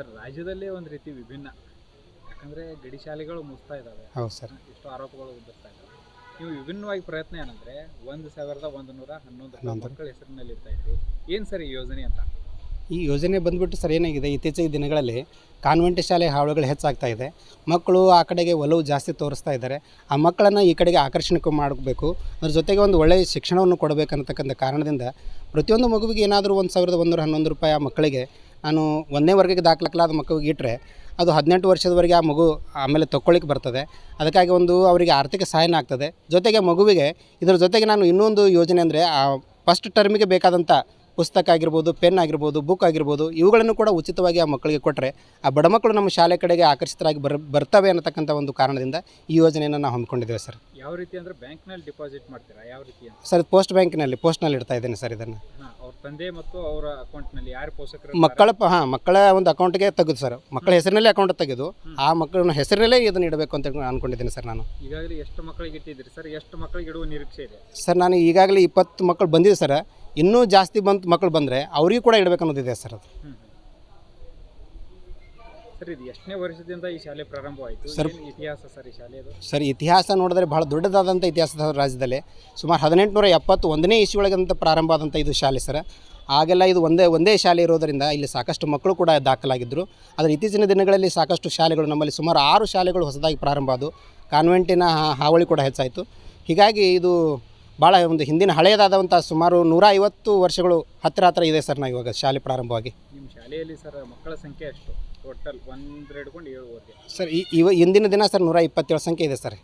Sir ರಾಜ್ಯದಲ್ಲೇ ಒಂದು ರೀತಿ ವಿಭಿನ್ನ. ಯಾಕಂದರೆ ಗಡಿ ಶಾಲೆಗಳು ಮುಗಿಸ್ತಾ ಇದ್ದಾವೆ ಹೌದು ಸರ್. ಇಷ್ಟು ಆರೋಪಗಳು ಉದ್ದಿಸ್ತಾ ಇದ್ದಾವೆ ನೀವು ವಿಭಿನ್ನವಾಗಿ ಪ್ರಯತ್ನ ಏನಂದ್ರೆ ಒಂದು ಸಾವಿರದ ಒಂದು ನೂರ ಹನ್ನೊಂದು. ಮಕ್ಕಳ ಹೆಸರಿನಲ್ಲಿ ಇರ್ತಾ ಇದ್ರಿ. ಏನು ಸರ್ ಈ ಯೋಜನೆ ಅಂತ? ಈ ಯೋಜನೆ ಬಂದ್ಬಿಟ್ಟು ಸರ್ ಏನಾಗಿದೆ ಇತ್ತೀಚೆಗೆ ದಿನಗಳಲ್ಲಿ ಕಾನ್ವೆಂಟ್ ಶಾಲೆ ಹಾವಳಿಗಳು ಹೆಚ್ಚಾಗ್ತಾ ಇದೆ. ಮಕ್ಕಳು ಆ ಕಡೆಗೆ ಒಲವು ಜಾಸ್ತಿ ತೋರಿಸ್ತಾ ಇದ್ದಾರೆ. ಆ ಮಕ್ಕಳನ್ನು ಈ ಕಡೆಗೆ ಆಕರ್ಷಣೆ ಮಾಡಬೇಕು. ಅದ್ರ ಜೊತೆಗೆ ಒಂದು ಒಳ್ಳೆಯ ಶಿಕ್ಷಣವನ್ನು ಕೊಡಬೇಕನ್ನತಕ್ಕಂಥ ಕಾರಣದಿಂದ ಪ್ರತಿಯೊಂದು ಮಗುವಿಗೆ ಏನಾದರೂ ಒಂದು ಸಾವಿರದ ಒಂದೂರ ಹನ್ನೊಂದು ರೂಪಾಯಿ ಆ ಮಕ್ಕಳಿಗೆ ನಾನು ಒಂದನೇ ವರ್ಗಕ್ಕೆ ದಾಖಲಾದ ಮಕ್ಕಳಿಗೆ ಇಟ್ಟರೆ ಅದು ಹದಿನೆಂಟು ವರ್ಷದವರೆಗೆ ಆ ಮಗು ಆಮೇಲೆ ತಕ್ಕೊಳ್ಳಿಕ್ಕೆ ಬರ್ತದೆ. ಅದಕ್ಕಾಗಿ ಒಂದು ಅವರಿಗೆ ಆರ್ಥಿಕ ಸಹಾಯನ ಆಗ್ತದೆ. ಜೊತೆಗೆ ಮಗುವಿಗೆ ಇದರ ಜೊತೆಗೆ ನಾನು ಇನ್ನೊಂದು ಯೋಜನೆ ಅಂದರೆ ಆ ಫಸ್ಟ್ ಟರ್ಮಿಗೆ ಬೇಕಾದಂಥ ಪುಸ್ತಕ ಆಗಿರ್ಬೋದು ಪೆನ್ ಆಗಿರ್ಬೋದು ಬುಕ್ ಆಗಿರ್ಬೋದು, ಇವುಗಳನ್ನು ಕೂಡ ಉಚಿತವಾಗಿ ಆ ಮಕ್ಕಳಿಗೆ ಕೊಟ್ಟರೆ ಆ ಬಡ ಮಕ್ಕಳು ನಮ್ಮ ಶಾಲೆ ಕಡೆಗೆ ಆಕರ್ಷಿತರಾಗಿ ಬರ್, ಬರ್ತವೆ ಅನ್ನತಕ್ಕಂಥ ಒಂದು ಕಾರಣದಿಂದ ಈ ಯೋಜನೆಯನ್ನು ನಾವು ಹಮ್ಮಿಕೊಂಡಿದ್ದೇವೆ ಸರ್. ಯಾವ ರೀತಿ ಅಂದ್ರೆ ಬ್ಯಾಂಕ್ನಲ್ಲಿ ಡಿಪಾಸಿಟ್ ಮಾಡ್ತೀರಾ? ಯಾವ ರೀತಿ ಅಂತ? ಸರ್ ಪೋಸ್ಟ್ ಬ್ಯಾಂಕಿನಲ್ಲಿ ಪೋಸ್ಟ್ನಲ್ಲಿ ಇಡ್ತಾ ಇದ್ದೇನೆ ಸರ್ ಇದನ್ನು. ಹಾ, ಅವ್ರ ತಂದೆ ಮತ್ತು ಅವರ ಅಕೌಂಟ್ನಲ್ಲಿ ಯಾರು ಪೋಷಕರು ಮಕ್ಕಳ ಪ ಹಾಂ ಮಕ್ಕಳ ಒಂದು ಅಕೌಂಟ್ಗೆ ತೆಗೆದು ಸರ್. ಮಕ್ಕಳ ಹೆಸರಿನಲ್ಲೇ ಅಕೌಂಟ್ ತೆಗೆದು ಆ ಮಕ್ಕಳ ಹೆಸರಿನಲ್ಲೇ ಇದನ್ನ ಇಡಬೇಕು ಅಂತ ಅನ್ಕೊಂಡಿದ್ದೀನಿ ಸರ್ ನಾನು. ಈಗಾಗಲೇ ಎಷ್ಟು ಮಕ್ಕಳಿಗೆ ಇಟ್ಟಿದ್ರಿ ಸರ್? ಎಷ್ಟು ಮಕ್ಕಳಿಗೆ ಇಡುವ ನಿರೀಕ್ಷೆ ಇದೆ? ಸರ್ ನಾನು ಈಗಾಗಲೇ ಇಪ್ಪತ್ತು ಮಕ್ಕಳು ಬಂದಿದೆ ಸರ್. ಇನ್ನೂ ಜಾಸ್ತಿ ಬಂತು ಮಕ್ಕಳು ಬಂದರೆ ಅವರಿಗೂ ಕೂಡ ಇಡಬೇಕು ಅನ್ನೋದಿದೆ ಸರ್ ಅದು. ಹ್ಮ್. ಸರ್ ಇದು ಎಷ್ಟನೇ ವರ್ಷದಿಂದ ಈ ಶಾಲೆ ಪ್ರಾರಂಭವಾಯಿತು? ಸರ್- ಇತಿಹಾಸ ಸರ್ ಈ ಶಾಲೆದು? ಸರ್ ಇತಿಹಾಸ ನೋಡಿದ್ರೆ ಬಹಳ ದೊಡ್ಡದಾದಂಥ ಇತಿಹಾಸದ ರಾಜ್ಯದಲ್ಲಿ. ಸುಮಾರು ಹದಿನೆಂಟುನೂರ ಎಪ್ಪತ್ತು ಒಂದನೇ ಇಸ್ವಿಯೊಳಗಂತ ಪ್ರಾರಂಭ ಆದಂಥ ಇದು ಶಾಲೆ ಸರ್. ಆಗೆಲ್ಲ ಇದು ಒಂದೇ ಒಂದೇ ಶಾಲೆ ಇರೋದರಿಂದ ಇಲ್ಲಿ ಸಾಕಷ್ಟು ಮಕ್ಕಳು ಕೂಡ ದಾಖಲಾಗಿದ್ದರು ಆದರೆ ಇತ್ತೀಚಿನ ದಿನಗಳಲ್ಲಿ ಸಾಕಷ್ಟು ಶಾಲೆಗಳು ನಮ್ಮಲ್ಲಿ ಸುಮಾರು ಆರು ಶಾಲೆಗಳು ಹೊಸದಾಗಿ ಪ್ರಾರಂಭ ಆದವು. ಕಾನ್ವೆಂಟಿನ ಹಾವಳಿ ಕೂಡ ಹೆಚ್ಚಾಯಿತು. ಹೀಗಾಗಿ ಇದು ಭಾಳ ಒಂದು ಹಿಂದಿನ ಹಳೆಯದಾದಂಥ ಸುಮಾರು ನೂರ ಐವತ್ತು ವರ್ಷಗಳು ಹತ್ತಿರ ಹತ್ತಿರ ಇದೆ ಸರ್ ನಾವು ಇವಾಗ ಶಾಲೆ ಪ್ರಾರಂಭವಾಗಿ. ನಿಮ್ಮ ಶಾಲೆಯಲ್ಲಿ ಸರ್ ಮಕ್ಕಳ ಸಂಖ್ಯೆ ಎಷ್ಟು? ಟೋಟಲ್ ಒಂದ್ರ ಹಿಡ್ಕೊಂಡು ಏಳುವರೆಗೆ ಸರ್ ಈ ಇವ ಇಂದಿನ ದಿನ ಸರ್ ನೂರ ಇಪ್ಪತ್ತೇಳು ಸಂಖ್ಯೆ ಇದೆ ಸರ್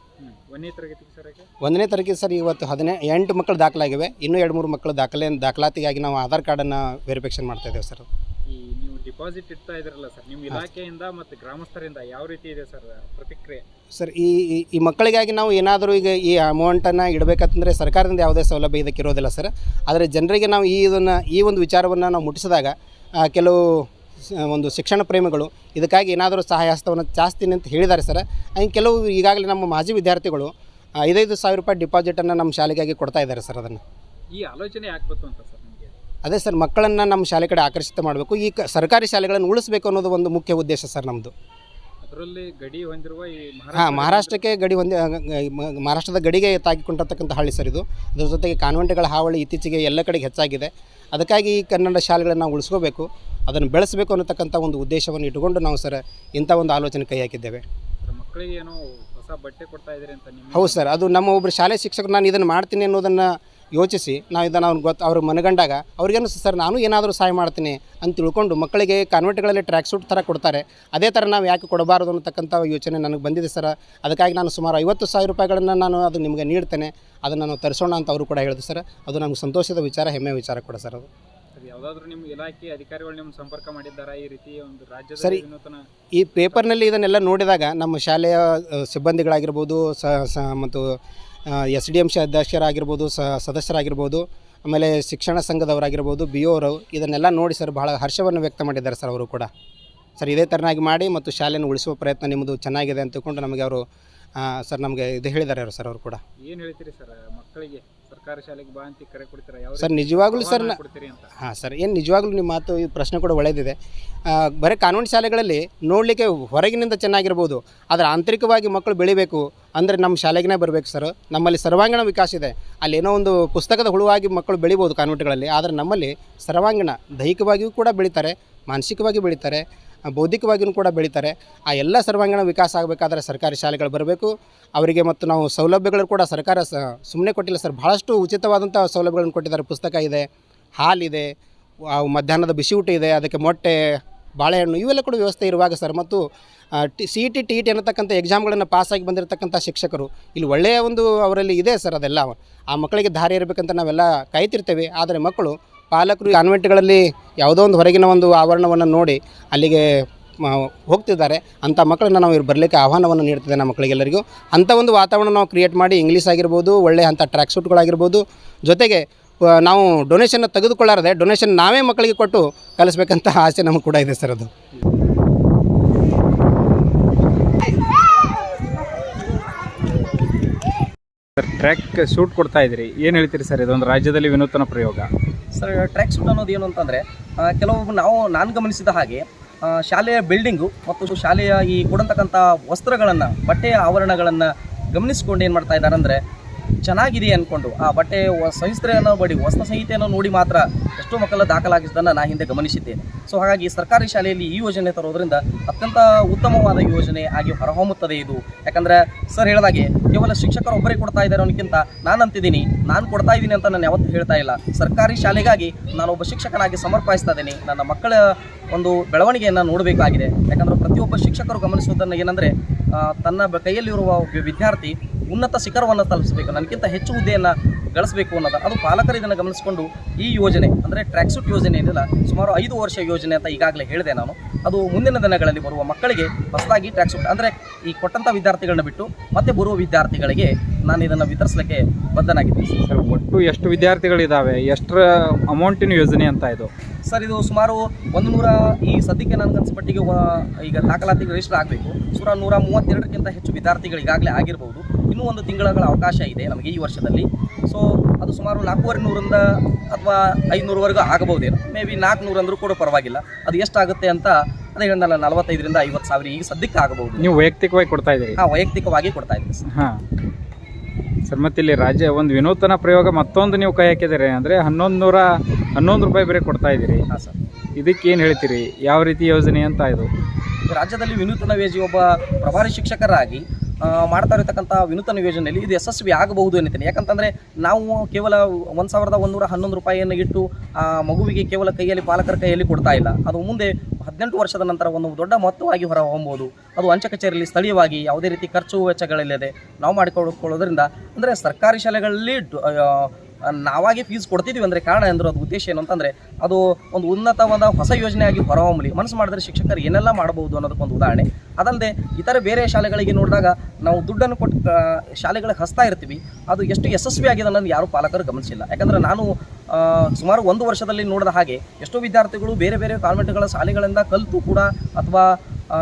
ಒಂದನೇ ತರಗತಿಗೆ ಸರ್ ಒಂದನೇ ತರಗತಿ ಸರ್ ಇವತ್ತು ಹದಿನೇ ಎಂಟು ಮಕ್ಕಳು ದಾಖಲಾಗಿವೆ. ಇನ್ನೂ ಎರಡು ಮೂರು ಮಕ್ಕಳು ದಾಖಲೆ ದಾಖಲಾತಿಗಾಗಿ ನಾವು ಆಧಾರ್ ಕಾರ್ಡನ್ನು ವೆರಿಫಿಕೇಷನ್ ಮಾಡ್ತಾ ಇದ್ದೇವೆ ಸರ್ ಈ ನೀವು ಡಿಪಾಸಿಟ್ ಇಡ್ತಾ ಇದ್ರಲ್ಲ ಸರ್ ನಿಮ್ಮ ಇಲಾಖೆಯಿಂದ ಮತ್ತು ಗ್ರಾಮಸ್ಥರಿಂದ ಯಾವ ರೀತಿ ಇದೆ ಸರ್ ಪ್ರತಿಕ್ರಿಯೆ? ಸರ್ ಈ ಈ- ಈ ಮಕ್ಕಳಿಗಾಗಿ ನಾವು ಏನಾದರೂ ಈಗ ಈ ಅಮೌಂಟನ್ನು ಇಡಬೇಕಂತಂದರೆ ಸರ್ಕಾರದಿಂದ ಯಾವುದೇ ಸೌಲಭ್ಯ ಇದಕ್ಕೆ ಇರೋದಿಲ್ಲ ಸರ್ ಆದರೆ ಜನರಿಗೆ ನಾವು ಈ ಇದನ್ನು ಈ ಒಂದು ವಿಚಾರವನ್ನು ನಾವು ಮುಟ್ಟಿಸಿದಾಗ ಆ, ಕೆಲವು ಒಂದು ಶಿಕ್ಷಣ ಪ್ರೇಮಿಗಳು ಇದಕ್ಕಾಗಿ ಏನಾದರೂ ಸಹಾಯ ಹಸ್ತವನ್ನು ಜಾಸ್ತಿನಿ ಅಂತ ಹೇಳಿದ್ದಾರೆ ಸರ್. ಹಂಗೆ ಕೆಲವು ಈಗಾಗಲೇ ನಮ್ಮ ಮಾಜಿ ವಿದ್ಯಾರ್ಥಿಗಳು ಐದೈದು ಸಾವಿರ ರೂಪಾಯಿ ಡಿಪಾಸಿಟನ್ನು ನಮ್ಮ ಶಾಲೆಗಾಗಿ ಕೊಡ್ತಾ ಇದ್ದಾರೆ ಸರ್ ಅದನ್ನು. ಈ ಆಲೋಚನೆ ಯಾಕೆ ಬಂತು ಅಂತ ಸರ್ ಅದೇ ಸರ್ ಮಕ್ಕಳನ್ನು ನಮ್ಮ ಶಾಲೆ ಕಡೆ ಆಕರ್ಷಿತ ಮಾಡಬೇಕು. ಈ ಕ ಸರ್ಕಾರಿ ಶಾಲೆಗಳನ್ನು ಉಳಿಸಬೇಕು ಅನ್ನೋದು ಒಂದು ಮುಖ್ಯ ಉದ್ದೇಶ ಸರ್ ನಮ್ಮದು ಅದರಲ್ಲಿ ಗಡಿ ಹೊಂದಿರುವ ಈ ಹಾಂ ಮಹಾರಾಷ್ಟ್ರಕ್ಕೆ ಗಡಿ ಹೊಂದಿ ಮಹಾರಾಷ್ಟ್ರದ ಗಡಿಗೆ ತಾಗಿಕೊಂಡಿರ್ತಕ್ಕಂಥ ಹಳ್ಳಿ ಸರ್ ಇದು. ಅದರ ಜೊತೆಗೆ ಕಾನ್ವೆಂಟ್ಗಳ ಹಾವಳಿ ಇತ್ತೀಚೆಗೆ ಎಲ್ಲ ಕಡೆಗೆ ಹೆಚ್ಚಾಗಿದೆ. ಅದಕ್ಕಾಗಿ ಈ ಕನ್ನಡ ಶಾಲೆಗಳನ್ನು ನಾವು ಉಳಿಸ್ಕೋಬೇಕು. ಅದನ್ನು ಬೆಳೆಸಬೇಕು ಅನ್ನತಕ್ಕಂಥ ಒಂದು ಉದ್ದೇಶವನ್ನು ಇಟ್ಟುಕೊಂಡು ನಾವು ಸರ್ ಇಂಥ ಒಂದು ಆಲೋಚನೆ ಕೈ ಹಾಕಿದ್ದೇವೆ. ಸರ್, ಮಕ್ಕಳಿಗೆ ಏನೋ ಹೊಸ ಬಟ್ಟೆ ಕೊಡ್ತಾ ಇದ್ದೀರಿ ಅಂತ ನಿಮ್ಮ ಹೌದು ಸರ್ ಅದು ನಮ್ಮ ಒಬ್ಬರು ಶಾಲೆ ಶಿಕ್ಷಕರು ನಾನು ಇದನ್ನು ಮಾಡ್ತೀನಿ ಅನ್ನೋದನ್ನು ಯೋಚಿಸಿ ನಾವು ಇದನ್ನು ಅವ್ನು ಗೊತ್ತು ಅವ್ರಿಗೆ ಮನಗಂಡಾಗ ಅವ್ರಿಗೇನು ಸರ್ ನಾನು ಏನಾದರೂ ಸಹಾಯ ಮಾಡ್ತೀನಿ ಅಂತ ತಿಳ್ಕೊಂಡು ಮಕ್ಕಳಿಗೆ ಕಾನ್ವೆಂಟ್ಗಳಲ್ಲಿ ಟ್ರ್ಯಾಕ್ ಸೂಟ್ ಥರ ಕೊಡ್ತಾರೆ. ಅದೇ ಥರ ನಾವು ಯಾಕೆ ಕೊಡಬಾರದು ಅನ್ನತಕ್ಕಂಥ ಯೋಚನೆ ನನಗೆ ಬಂದಿದೆ ಸರ್. ಅದಕ್ಕಾಗಿ ನಾನು ಸುಮಾರು ಐವತ್ತು ಸಾವಿರ ರೂಪಾಯಿಗಳನ್ನು ನಾನು ಅದು ನಿಮಗೆ ನೀಡ್ತೇನೆ. ಅದನ್ನು ನಾನು ತರಿಸೋಣ ಅಂತ ಅವರು ಕೂಡ ಹೇಳಿದೆ ಸರ್. ಅದು ನಮ್ಗೆ ಸಂತೋಷದ ವಿಚಾರ ಹೆಮ್ಮೆಯ ವಿಚಾರ ಕೂಡ ಸರ್ ಅದು. ಯಾವುದಾದ್ರೂ ನಿಮ್ಮ ಇಲಾಖೆ ಅಧಿಕಾರಿಗಳು ನಿಮ್ಮ ಸಂಪರ್ಕ ಮಾಡಿದ್ದಾರಾ? ಈ ರೀತಿ ಒಂದು ರಾಜ್ಯದ ಸರಿ. ವಿನೂತನ ಈ ಪೇಪರ್ನಲ್ಲಿ ಇದನ್ನೆಲ್ಲ ನೋಡಿದಾಗ ನಮ್ಮ ಶಾಲೆಯ ಅ, ಸಿಬ್ಬಂದಿಗಳಾಗಿರ್ಬೋದು ಸ ಸ ಮತ್ತು ಎಸ್ ಡಿ ಎಂ ಸಿ ಅಧ್ಯಕ್ಷರಾಗಿರ್ಬೋದು ಸ ಸದಸ್ಯರಾಗಿರ್ಬೋದು ಆಮೇಲೆ ಶಿಕ್ಷಣ ಸಂಘದವರಾಗಿರ್ಬೋದು ಬಿ ಅವರು ಇದನ್ನೆಲ್ಲ ನೋಡಿ ಸರ್ ಬಹಳ ಹರ್ಷವನ್ನು ವ್ಯಕ್ತ ಮಾಡಿದ್ದಾರೆ ಸರ್ ಅವರು ಕೂಡ. ಸರ್ ಇದೇ ಥರನಾಗಿ ಮಾಡಿ ಮತ್ತು ಶಾಲೆಯನ್ನು ಉಳಿಸುವ ಪ್ರಯತ್ನ ನಿಮ್ಮದು ಚೆನ್ನಾಗಿದೆ ಅಂತಕೊಂಡು ತಿಳ್ಕೊಂಡು ನಮಗೆ ಅವರು ಆ, ಸರ್ ನಮಗೆ ಇದು ಹೇಳಿದ್ದಾರೆ ಅವರು ಸರ್ ಅವರು ಕೂಡ. ಏನು ಹೇಳ್ತೀರಿ ಸರ್ ಮಕ್ಕಳಿಗೆ? ಸರ್ಕಾರಿ ಶಾಲೆಗೆ ಬಾ ಅಂತ ಕರೆ ಕೊಡ್ತೀರಾ? ಯಾವ ಸರ್ ನಿಜವಾಗ್ಲೂ ಸರ್ ಆಹ್ವಾನ ಕೊಡ್ತೀರಿ ಅಂತ. ಹಾಂ ಸರ್ ಏನು ನಿಜವಾಗ್ಲೂ ನಿಮ್ಮ ಮಾತು ಈ ಪ್ರಶ್ನೆ ಕೂಡ ಒಳ್ಳೆಯದಿದೆ ಆ, ಬರೀ ಕಾನೂನು ಶಾಲೆಗಳಲ್ಲಿ ನೋಡಲಿಕ್ಕೆ ಹೊರಗಿನಿಂದ ಚೆನ್ನಾಗಿರ್ಬೋದು ಆದರೆ ಆಂತರಿಕವಾಗಿ ಮಕ್ಕಳು ಬೆಳಿಬೇಕು ಅಂದರೆ ನಮ್ಮ ಶಾಲೆಗೇ ಬರಬೇಕು ಸರ್. ನಮ್ಮಲ್ಲಿ ಸರ್ವಾಂಗೀಣ ವಿಕಾಸ ಇದೆ. ಅಲ್ಲಿ ಏನೋ ಒಂದು ಪುಸ್ತಕದ ಹುಳುವಾಗಿ ಮಕ್ಕಳು ಬೆಳಿಬೋದು ಕಾನ್ವೆಂಟ್ಗಳಲ್ಲಿ ಆದರೆ ನಮ್ಮಲ್ಲಿ ಸರ್ವಾಂಗೀಣ ದೈಹಿಕವಾಗಿಯೂ ಕೂಡ ಬೆಳಿತಾರೆ ಮಾನಸಿಕವಾಗಿ ಬೆಳೀತಾರೆ. ಬೌದ್ಧಿಕವಾಗಿಯೂ ಕೂಡ ಬೆಳೀತಾರೆ. ಆ ಎಲ್ಲ ಸರ್ವಾಂಗೀಣ ವಿಕಾಸ ಆಗಬೇಕಾದ್ರೆ ಸರ್ಕಾರಿ ಶಾಲೆಗಳು ಬರಬೇಕು. ಅವರಿಗೆ ಮತ್ತು ನಾವು ಸೌಲಭ್ಯಗಳು ಕೂಡ ಸರ್ಕಾರ ಸುಮ್ಮನೆ ಕೊಟ್ಟಿಲ್ಲ ಸರ್. ಭಾಳಷ್ಟು ಉಚಿತವಾದಂಥ ಸೌಲಭ್ಯಗಳನ್ನು ಕೊಟ್ಟಿದ್ದಾರೆ. ಪುಸ್ತಕ ಇದೆ ಹಾಲಿದೆ ಮಧ್ಯಾಹ್ನದ ಬಿಸಿ ಊಟ ಇದೆ, ಅದಕ್ಕೆ ಮೊಟ್ಟೆ, ಬಾಳೆಹಣ್ಣು ಇವೆಲ್ಲ ಕೂಡ ವ್ಯವಸ್ಥೆ ಇರುವಾಗ ಸರ್ ಮತ್ತು T, C T T E T ಅನ್ನತಕ್ಕಂಥ ಎಕ್ಸಾಮ್ಗಳನ್ನು ಪಾಸಾಗಿ ಬಂದಿರತಕ್ಕಂಥ ಶಿಕ್ಷಕರು, ಇಲ್ಲಿ ಒಳ್ಳೆಯ ಒಂದು ಅವರಲ್ಲಿ ಇದೆ ಸರ್ ಅದೆಲ್ಲ. ಆ ಮಕ್ಕಳಿಗೆ ದಾರಿ ಇರಬೇಕಂತ ನಾವೆಲ್ಲ ಕಾಯ್ತಿರ್ತೇವೆ. ಆದರೆ ಮಕ್ಕಳು ಪಾಲಕರು ಕಾನ್ವೆಂಟ್ಗಳಲ್ಲಿ ಯಾವುದೋ ಒಂದು ಹೊರಗಿನ ಒಂದು ಆವರಣವನ್ನು ನೋಡಿ ಅಲ್ಲಿಗೆ ಹೋಗ್ತಿದ್ದಾರೆ. ಅಂಥ ಮಕ್ಕಳನ್ನು ನಾವು ಇವರು ಬರಲಿಕ್ಕೆ ಆಹ್ವಾನವನ್ನು ನೀಡ್ತಿದ್ದೇವೆ ನಮ್ಮ ಮಕ್ಕಳಿಗೆಲ್ಲರಿಗೂ. ಅಂಥ ಒಂದು ವಾತಾವರಣ ನಾವು ಕ್ರಿಯೇಟ್ ಮಾಡಿ ಇಂಗ್ಲೀಷ್ ಆಗಿರ್ಬೋದು ಒಳ್ಳೆಯ ಅಂಥ ಟ್ರ್ಯಾಕ್ ಸೂಟ್ಗಳಾಗಿರ್ಬೋದು ಜೊತೆಗೆ ನಾವು ಡೊನೇಷನ್ನ ತೆಗೆದುಕೊಳ್ಳಾರದೆ ಡೊನೇಷನ್ ನಾವೇ ಮಕ್ಕಳಿಗೆ ಕೊಟ್ಟು ಕಲಿಸ್ಬೇಕಂತ ಆಸೆ ನಮಗೆ ಕೂಡ ಇದೆ ಸರ್ ಅದು. ಸರ್ ಟ್ರ್ಯಾಕ್ ಶೂಟ್ ಕೊಡ್ತಾ ಇದ್ದೀರಿ. ಏನು ಹೇಳ್ತೀರಿ ಸರ್ ಇದೊಂದು ರಾಜ್ಯದಲ್ಲಿ ವಿನೂತನ ಪ್ರಯೋಗ? ಸರ್ ಟ್ರ್ಯಾಕ್ ಸೂಟ್ ಅನ್ನೋದು ಏನು ಅಂತಂದರೆ ಕೆಲವೊಬ್ಬ ನಾವು, ನಾನು ಗಮನಿಸಿದ ಹಾಗೆ ಶಾಲೆಯ ಬಿಲ್ಡಿಂಗು ಮತ್ತು ಶಾಲೆಯ ಈ ಕೊಡತಕ್ಕಂಥ ವಸ್ತ್ರಗಳನ್ನು, ಬಟ್ಟೆಯ ಆವರಣಗಳನ್ನು ಗಮನಿಸಿಕೊಂಡು ಏನು ಮಾಡ್ತಾ ಇದ್ದಾರೆ ಅಂದರೆ ಚೆನ್ನಾಗಿದೆ ಅಂದ್ಕೊಂಡು ಆ ಬಟ್ಟೆ ಸಂಹಿತೆಯನ್ನು ಬಡಿ ವಸ್ತ್ರ ಸಂಹಿತೆಯನ್ನು ನೋಡಿ ಮಾತ್ರ ಎಷ್ಟೋ ಮಕ್ಕಳ ದಾಖಲಾಗಿದ್ದನ್ನು ನಾ ಹಿಂದೆ ಗಮನಿಸಿದ್ದೇನೆ. ಸೊ ಹಾಗಾಗಿ ಸರ್ಕಾರಿ ಶಾಲೆಯಲ್ಲಿ ಈ ಯೋಜನೆ ತರೋದ್ರಿಂದ ಅತ್ಯಂತ ಉತ್ತಮವಾದ ಯೋಜನೆ ಆಗಿ ಹೊರಹೊಮ್ಮುತ್ತದೆ ಇದು. ಯಾಕಂದರೆ ಸರ್ ಹೇಳಿದಾಗೆ ಕೇವಲ ಶಿಕ್ಷಕರು ಒಬ್ಬರೇ ಕೊಡ್ತಾ ಇದ್ದಾರೆ ಅವನಕ್ಕಿಂತ ನಾನು ಅಂತಿದ್ದೀನಿ. ನಾನು ಕೊಡ್ತಾ ಇದ್ದೀನಿ ಅಂತ ನಾನು ಯಾವತ್ತೂ ಹೇಳ್ತಾ ಇಲ್ಲ. ಸರ್ಕಾರಿ ಶಾಲೆಗಾಗಿ ನಾನು ಒಬ್ಬ ಶಿಕ್ಷಕನಾಗಿ ಸಮರ್ಪಿಸ್ತಾ ಇದ್ದೀನಿ. ನನ್ನ ಮಕ್ಕಳ ಒಂದು ಬೆಳವಣಿಗೆಯನ್ನು ನೋಡಬೇಕಾಗಿದೆ. ಯಾಕಂದರೆ ಪ್ರತಿಯೊಬ್ಬ ಶಿಕ್ಷಕರು ಗಮನಿಸುವುದನ್ನು ಏನಂದರೆ ತನ್ನ ಕೈಯಲ್ಲಿರುವ ವಿದ್ಯಾರ್ಥಿ ಉನ್ನತ ಶಿಖರವನ್ನು ತಲುಪಿಸಬೇಕು ನನಗಿಂತ ಹೆಚ್ಚು ಹುದ್ದೆಯನ್ನು ಗಳಿಸಬೇಕು ಅನ್ನೋದು ಅದು ಪಾಲಕರು ಇದನ್ನು ಗಮನಿಸಿಕೊಂಡು ಈ ಯೋಜನೆ, ಅಂದರೆ ಟ್ರ್ಯಾಕ್ಸೂಟ್ ಯೋಜನೆ ಏನಿಲ್ಲ, ಸುಮಾರು ಐದು ವರ್ಷ ಯೋಜನೆ ಅಂತ ಈಗಾಗಲೇ ಹೇಳಿದೆ ನಾನು. ಅದು ಮುಂದಿನ ದಿನಗಳಲ್ಲಿ ಬರುವ ಮಕ್ಕಳಿಗೆ ಹೊಸದಾಗಿ ಟ್ರ್ಯಾಕ್ಸೂಟ್ ಅಂದರೆ ಈ ಕೊಟ್ಟಂಥ ವಿದ್ಯಾರ್ಥಿಗಳನ್ನ ಬಿಟ್ಟು ಮತ್ತೆ ಬರುವ ವಿದ್ಯಾರ್ಥಿಗಳಿಗೆ ನಾನು ಇದನ್ನು ವಿತರಿಸಲಿಕ್ಕೆ ಬದ್ಧನಾಗಿದ್ದೀನಿ. ಸರ್. ಒಟ್ಟು ಎಷ್ಟು ವಿದ್ಯಾರ್ಥಿಗಳಿದ್ದಾವೆ ಎಷ್ಟರ ಅಮೌಂಟಿನ ಯೋಜನೆ ಅಂತ ಇದು? ಸರ್ ಇದು ಸುಮಾರು ಒಂದು ನೂರ ಈ ಸದ್ಯಕ್ಕೆ ನನಗೆ ಅನ್ಸ್ಪಟ್ಟಿಗೆ ಈಗ ದಾಖಲಾತಿಗೆ ರಿಜಿಸ್ಟರ್ ಆಗಬೇಕು. ಸುಮಾರು ನೂರ ಮೂವತ್ತೆರಡಕ್ಕಿಂತ ಹೆಚ್ಚು ವಿದ್ಯಾರ್ಥಿಗಳು ಈಗಾಗಲೇ ಆಗಿರ್ಬೋದು. ಇನ್ನೂ ಒಂದು ತಿಂಗಳ ಅವಕಾಶ ಇದೆ ನಮಗೆ ಈ ವರ್ಷದಲ್ಲಿ. ಸೊ ಅದು ಸುಮಾರು ನಾಲ್ಕೂವರೆ ನೂರಿಂದ ಅಥವಾ ಐದುನೂರವರೆಗೂ ಆಗಬಹುದೇನೋ. ಮೇ ಬಿ ನಾಲ್ಕುನೂರು ಅಂದರೂ ಕೂಡ ಪರವಾಗಿಲ್ಲ. ಅದು ಎಷ್ಟಾಗುತ್ತೆ ಅಂತ ಅದೇ ಹೇಳಿದ್ನಲ್ಲ ನಲವತ್ತೈದರಿಂದ ಐವತ್ತು ಸಾವಿರ ಈಗ ಸದ್ಯಕ್ಕೆ ಆಗಬಹುದು. ನೀವು ವೈಯಕ್ತಿಕವಾಗಿ ಕೊಡ್ತಾ ಇದ್ದೀರಿ. ಹಾಂ ವೈಯಕ್ತಿಕವಾಗಿ ಕೊಡ್ತಾ ಇದ್ದೀರಿ ಸರ್. ಹಾಂ. ಸರ್ ಮತ್ತೆ ಇಲ್ಲಿ ರಾಜ್ಯ ಒಂದು ವಿನೂತನ ಪ್ರಯೋಗ ಮತ್ತೊಂದು ನೀವು ಕೈ ಹಾಕಿದ್ದೀರಿ ಅಂದರೆ ಹನ್ನೊಂದು ನೂರ ಹನ್ನೊಂದು ರೂಪಾಯಿ ಬೇರೆ ಕೊಡ್ತಾ ಇದ್ದೀರಿ. ಹಾಂ ಸರ್. ಇದಕ್ಕೆ ಏನು ಹೇಳ್ತೀರಿ? ಯಾವ ರೀತಿ ಯೋಜನೆ ಅಂತ ಇದು? ರಾಜ್ಯದಲ್ಲಿ ವಿನೂತನ ವೇಜಿ ಒಬ್ಬ ಪ್ರಭಾರಿ ಶಿಕ್ಷಕರಾಗಿ ಮಾಡ್ತಾ ಇರತಕ್ಕಂಥ ವಿನೂತನ ಯೋಜನೆಯಲ್ಲಿ ಇದು ಯಶಸ್ವಿ ಆಗಬಹುದು ಅನ್ನತೀನಿ ಯಾಕಂತಂದರೆ ನಾವು ಕೇವಲ ಒಂದು ಸಾವಿರದ ಒಂದೂರ ಹನ್ನೊಂದು ರೂಪಾಯಿಯನ್ನು ಇಟ್ಟು ಆ ಮಗುವಿಗೆ ಕೇವಲ ಕೈಯಲ್ಲಿ ಪಾಲಕರ ಕೈಯಲ್ಲಿ ಕೊಡ್ತಾ ಇಲ್ಲ. ಅದು ಮುಂದೆ ಹದಿನೆಂಟು ವರ್ಷದ ನಂತರ ಒಂದು ದೊಡ್ಡ ಮೊತ್ತವಾಗಿ ಹೊರ ಹೊಮ್ಮಬಹುದು ಅದು ಅಂಚೆ ಕಚೇರಿಯಲ್ಲಿ ಸ್ಥಳೀಯವಾಗಿ ಯಾವುದೇ ರೀತಿ ಖರ್ಚು ವೆಚ್ಚಗಳಿಲ್ಲದೆ ನಾವು ಮಾಡಿಕೊಳ್ಳೋದ್ರಿಂದ ಅಂದರೆ ಸರ್ಕಾರಿ ಶಾಲೆಗಳಲ್ಲಿ ನಾವಾಗೆ ಫೀಸ್ ಕೊಡ್ತಿದ್ವಿ ಅಂದರೆ ಕಾರಣ ಅಂದ್ರೆ ಅದು ಉದ್ದೇಶ ಏನು ಅಂತಂದರೆ ಅದು ಒಂದು ಉನ್ನತವಾದ ಹೊಸ ಯೋಜನೆಯಾಗಿ ಹೊರಹೊಮ್ಮಲಿ. ಮನಸ್ಸು ಮಾಡಿದ್ರೆ ಶಿಕ್ಷಕರು ಏನೆಲ್ಲ ಮಾಡಬಹುದು ಅನ್ನೋದಕ್ಕೊಂದು ಉದಾಹರಣೆ. ಅದಲ್ಲದೆ ಇತರ ಬೇರೆ ಶಾಲೆಗಳಿಗೆ ನೋಡಿದಾಗ ನಾವು ದುಡ್ಡನ್ನು ಕೊಟ್ಟು ಶಾಲೆಗಳಿಗೆ ಹಸ್ತಾ ಇರ್ತೀವಿ. ಅದು ಎಷ್ಟು ಯಶಸ್ವಿ ಆಗಿದೆ ಅನ್ನೋದು ಯಾರೂ ಪಾಲಕರು ಗಮನಿಸಿಲ್ಲ. ಯಾಕಂದರೆ ನಾನು ಸುಮಾರು ಒಂದು ವರ್ಷದಲ್ಲಿ ನೋಡಿದ ಹಾಗೆ ಎಷ್ಟೋ ವಿದ್ಯಾರ್ಥಿಗಳು ಬೇರೆ ಬೇರೆ ಕಾನ್ವೆಂಟ್ಗಳ ಶಾಲೆಗಳಿಂದ ಕಲಿತು ಕೂಡ ಅಥವಾ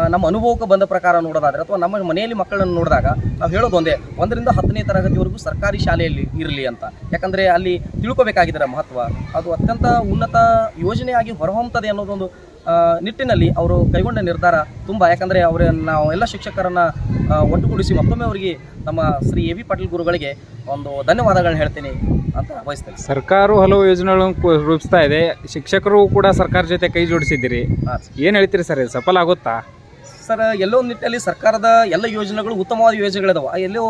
ನಮ್ಮ ಅನುಭವಕ್ಕೆ ಬಂದ ಪ್ರಕಾರ ನೋಡೋದಾದ್ರೆ ಅಥವಾ ನಮ್ಮ ಮನೆಯಲ್ಲಿ ಮಕ್ಕಳನ್ನು ನೋಡಿದಾಗ ನಾವು ಹೇಳೋದು ಒಂದೇ, ಒಂದರಿಂದ ಹತ್ತನೇ ತರಗತಿವರೆಗೂ ಸರ್ಕಾರಿ ಶಾಲೆಯಲ್ಲಿ ಇರಲಿ ಅಂತ. ಯಾಕಂದರೆ ಅಲ್ಲಿ ತಿಳ್ಕೊಬೇಕಾಗಿದ್ದರ ಮಹತ್ವ. ಅದು ಅತ್ಯಂತ ಉನ್ನತ ಯೋಜನೆಯಾಗಿ ಹೊರಹೊಮ್ಮುತ್ತದೆ ಅನ್ನೋದೊಂದು ನಿಟ್ಟಿನಲ್ಲಿ ಅವರು ಕೈಗೊಂಡ ನಿರ್ಧಾರ ತುಂಬ. ಯಾಕಂದರೆ ಅವರ ನಾವು ಎಲ್ಲ ಶಿಕ್ಷಕರನ್ನು ಒಟ್ಟುಗೂಡಿಸಿ ಮತ್ತೊಮ್ಮೆ ಅವರಿಗೆ ನಮ್ಮ ಶ್ರೀ ಎ ವಿ ಪಾಟೀಲ್ ಗುರುಗಳಿಗೆ ಒಂದು ಧನ್ಯವಾದಗಳನ್ನ ಹೇಳ್ತೀನಿ ಅಂತ ಬಯಸ್ತೇನೆ ಸರ್ಕಾರವು ಹಲವು ಯೋಜನೆಗಳನ್ನು ರೂಪಿಸ್ತಾ ಇದೆ. ಶಿಕ್ಷಕರು ಕೂಡ ಸರ್ಕಾರ ಜೊತೆ ಕೈ ಜೋಡಿಸಿದ್ದೀರಿ. ಏನು ಹೇಳ್ತೀರಿ ಸರ್ ಇದು ಸಫಲ ಆಗುತ್ತಾ? ಸರ್ ಎಲ್ಲೋ ಒಂದು ನಿಟ್ಟಲ್ಲಿ ಸರ್ಕಾರದ ಎಲ್ಲ ಯೋಜನೆಗಳು ಉತ್ತಮವಾದ ಯೋಜನೆಗಳಿದಾವೆ. ಎಲ್ಲೋ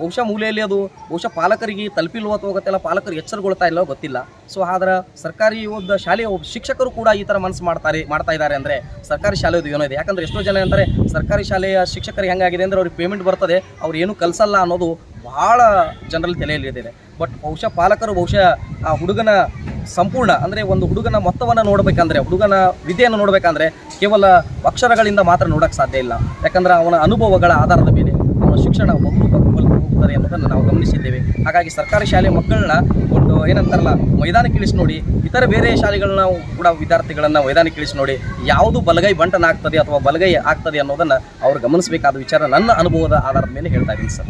ಬಹುಶಃ ಮೂಲೆಯಲ್ಲಿ ಅದು, ಬಹುಶಃ ಪಾಲಕರಿಗೆ ತಲುಪಿಲ್ವೋ ಅಥವಾ ಗೊತ್ತಿಲ್ಲ, ಪಾಲಕರು ಎಚ್ಚರಗೊಳ್ತಾ ಇಲ್ಲವೋ ಗೊತ್ತಿಲ್ಲ. ಸೊ ಆದ್ರೆ ಸರ್ಕಾರಿ ಒಂದು ಶಾಲೆಯ ಒಬ್ಬ ಶಿಕ್ಷಕರು ಕೂಡ ಈ ಥರ ಮನಸ್ಸು ಮಾಡ್ತಾರೆ, ಮಾಡ್ತಾ ಇದ್ದಾರೆ ಅಂದರೆ ಸರ್ಕಾರಿ ಶಾಲೆಯದು ಏನೋ ಇದೆ. ಯಾಕಂದರೆ ಎಷ್ಟೋ ಜನ ಅಂತಾರೆ ಸರ್ಕಾರಿ ಶಾಲೆಯ ಶಿಕ್ಷಕರು ಹೆಂಗಾಗಿದೆ ಅಂದರೆ ಅವ್ರಿಗೆ ಪೇಮೆಂಟ್ ಬರ್ತದೆ, ಅವ್ರು ಏನು ಕಲಿಸಲ್ಲ ಅನ್ನೋದು ಭಾಳ ಜನರಲ್ಲಿ ತಲೆಯಲ್ಲಿದೆ ಬಟ್ ಬಹುಶಃ ಪಾಲಕರು, ಬಹುಶಃ ಆ ಹುಡುಗನ ಸಂಪೂರ್ಣ, ಅಂದರೆ ಒಂದು ಹುಡುಗನ ಮೊತ್ತವನ್ನು ನೋಡಬೇಕಂದ್ರೆ, ಹುಡುಗನ ವಿದ್ಯೆಯನ್ನು ನೋಡಬೇಕಂದ್ರೆ ಕೇವಲ ಅಕ್ಷರಗಳಿಂದ ಮಾತ್ರ ನೋಡೋಕ್ಕೆ ಸಾಧ್ಯ ಇಲ್ಲ. ಯಾಕಂದ್ರೆ ಅವನ ಅನುಭವಗಳ ಆಧಾರದ ಮೇಲೆ ಶಿಕ್ಷಣ ಬಹುರೂಪಕ್ಕೆ ಹೋಗುತ್ತದೆ ಅನ್ನೋದನ್ನು ನಾವು ಗಮನಿಸಿದ್ದೇವೆ. ಹಾಗಾಗಿ ಸರ್ಕಾರಿ ಶಾಲೆ ಮಕ್ಕಳನ್ನ ಒಂದು ಏನಂತಾರಲ್ಲ ಮೈದಾನಕ್ಕೆ ಇಳಿಸಿ ನೋಡಿ, ಇತರ ಬೇರೆ ಶಾಲೆಗಳನ್ನ ಕೂಡ ವಿದ್ಯಾರ್ಥಿಗಳನ್ನ ಮೈದಾನಕ್ಕೆ ಇಳಿಸಿ ನೋಡಿ, ಯಾವುದು ಬಲಗೈ ಬಂಟನಾಗ್ತದೆ ಅಥವಾ ಬಲಗೈ ಆಗ್ತದೆ ಅನ್ನೋದನ್ನು ಅವ್ರು ಗಮನಿಸಬೇಕಾದ ವಿಚಾರ ನನ್ನ ಅನುಭವದ ಆಧಾರದ ಮೇಲೆ ಹೇಳ್ತಾ ಇದ್ದೀನಿ ಸರ್.